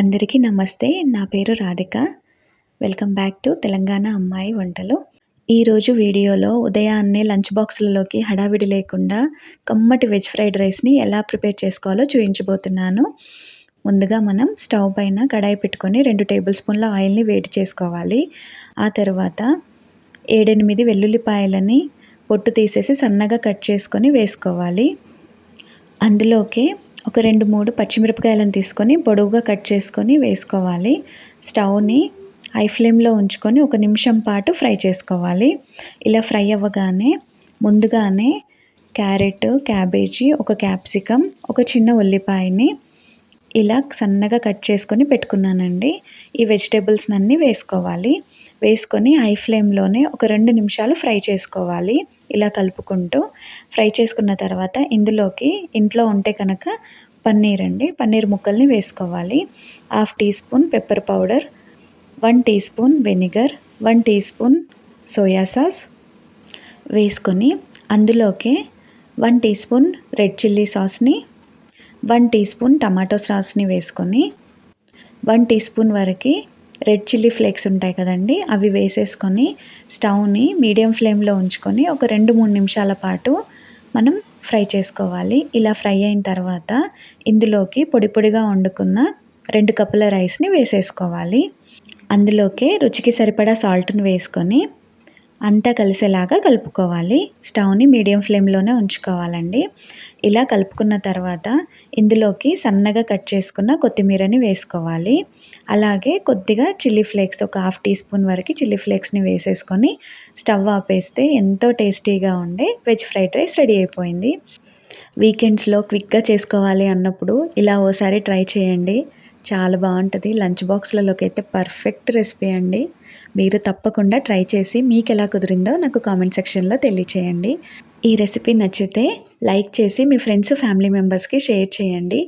అందరికీ నమస్తే. నా పేరు Radhika. Welcome back to Telangana అమ్మాయి వంటలు. ఈరోజు వీడియోలో ఉదయాన్నే లంచ్ బాక్సులలోకి హడావిడి లేకుండా కమ్మటి వెజ్ ఫ్రైడ్ రైస్ని ఎలా ప్రిపేర్ చేసుకోవాలో చూపించబోతున్నాను ముందుగా మనం స్టవ్ పైన కడాయి పెట్టుకొని రెండు టేబుల్ స్పూన్ల ఆయిల్ని వేడి చేసుకోవాలి. ఆ తర్వాత ఏడెనిమిది వెల్లుల్లిపాయలని పొట్టు తీసేసి సన్నగా కట్ చేసుకొని వేసుకోవాలి. అందులోకి ఒక రెండు మూడు పచ్చిమిరపకాయలను తీసుకొని పొడవుగా కట్ చేసుకొని వేసుకోవాలి. స్టవ్ని హై ఫ్లేమ్లో ఉంచుకొని ఒక నిమిషం పాటు ఫ్రై చేసుకోవాలి. ఇలా ఫ్రై అవ్వగానే ముందుగానే క్యారెట్ క్యాబేజీ ఒక క్యాప్సికమ్ ఒక చిన్న ఉల్లిపాయని ఇలా సన్నగా కట్ చేసుకొని పెట్టుకున్నానండి. ఈ వెజిటేబుల్స్ అన్నీ వేసుకోవాలి. వేసుకొని హై ఫ్లేమ్లోనే ఒక రెండు నిమిషాలు ఫ్రై చేసుకోవాలి. ఇలా కలుపుకుంటూ ఫ్రై చేసుకున్న తర్వాత ఇందులోకి ఇంట్లో ఉంటే కనుక పన్నీర్ అండి. పన్నీర్ ముక్కల్ని వేసుకోవాలి. Half teaspoon pepper powder one teaspoon vinegar one teaspoon soya sauce వేసుకొని అందులోకి one teaspoon red chilli సాస్ని వన్ టీ స్పూన్ టమాటో సాస్ని వేసుకొని వన్ టీ స్పూన్ వరకు రెడ్ చిల్లీ ఫ్లేక్స్ ఉంటాయి కదండి అవి వేసేసుకొని స్టవ్ని మీడియం ఫ్లేమ్లో ఉంచుకొని ఒక రెండు మూడు నిమిషాల పాటు మనం ఫ్రై చేసుకోవాలి. ఇలా ఫ్రై అయిన తర్వాత ఇందులోకి పొడి పొడిగా వండుకున్న రెండు కప్పుల రైస్ని వేసేసుకోవాలి. అందులోకి రుచికి సరిపడా సాల్ట్ని వేసుకొని అంతా కలిసేలాగా కలుపుకోవాలి. స్టవ్ని మీడియం ఫ్లేమ్లోనే ఉంచుకోవాలండి. ఇలా కలుపుకున్న తర్వాత ఇందులోకి సన్నగా కట్ చేసుకున్న కొత్తిమీరని వేసుకోవాలి. అలాగే కొద్దిగా చిల్లీ ఫ్లేక్స్ ఒక హాఫ్ టీ స్పూన్ వరకు చిల్లీ ఫ్లేక్స్ని వేసేసుకొని స్టవ్ ఆపేస్తే ఎంతో టేస్టీగా ఉండే వెజ్ ఫ్రైడ్ రైస్ రెడీ అయిపోయింది. వీకెండ్స్లో క్విక్గా చేసుకోవాలి అన్నప్పుడు ఇలా ఓసారి ట్రై చేయండి. చాలా బాగుంటుంది. లంచ్ బాక్స్లలోకి అయితే పర్ఫెక్ట్ రెసిపీ అండి. మీరు తప్పకుండా ట్రై చేసి మీకు ఎలా కుదిరిందో నాకు కామెంట్ సెక్షన్లో తెలియచేయండి. ఈ రెసిపీ నచ్చితే లైక్ చేసి మీ ఫ్రెండ్స్ ఫ్యామిలీ మెంబర్స్కి షేర్ చేయండి.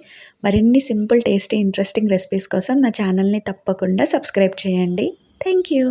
మరిన్ని సింపుల్ టేస్టీ ఇంట్రెస్టింగ్ రెసిపీస్ కోసం నా ఛానల్ని తప్పకుండా సబ్స్క్రైబ్ చేయండి. Thank you